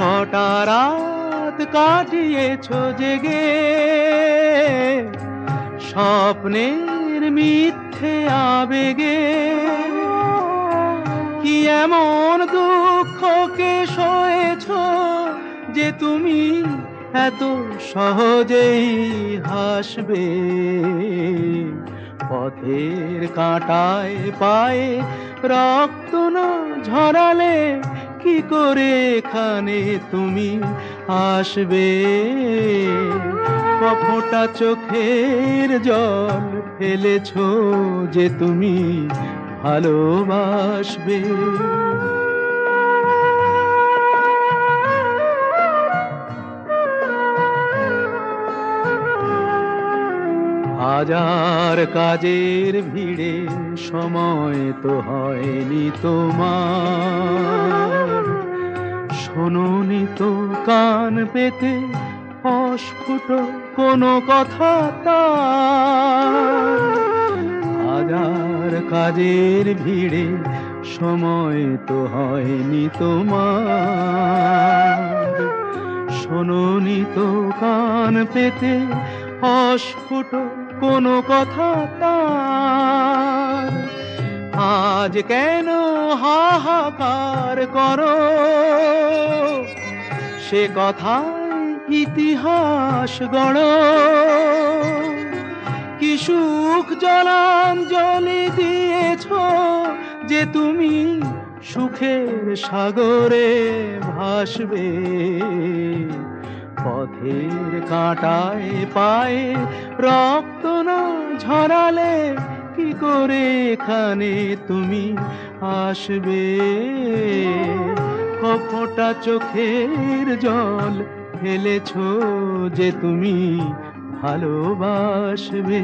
কটা রাত কাটিয়েছ জেগে। স্বপ্নের মিথ্যে আবেগে। কি এমন দুঃখকে সয়েছ যে তুমি এত সহজেই হাসবে? পথের কাঁটায় পায়ে রক্ত না ঝরালে কি করে এখানে তুমি আসবে? কফোটা চোখের জল ফেলেছ যে তুমি ভালোবাসবে। হাজার কাজের ভিড়ে সময় তো হয়নি তোমার। কান পেতে অস্ফুট কোনো কথা হাজার কাজের ভিড়ে সময় তো হয়নি তোমার। শোনোনি তো কান পেতে অস্ফুট কোনো কথা তার। আজ কেন হাহাকার করো? সে কথায় ইতিহাস গড়। কি সুখ জলাঞ্জলি দিয়েছ যে তুমি সুখের সাগরে ভাসবে। পথের কাঁটায় পায়ে রক্ত না ঝরালে কি করে এখানে তুমি আসবে? কপটা চোখের জল ফেলেছ যে তুমি ভালোবাসবে।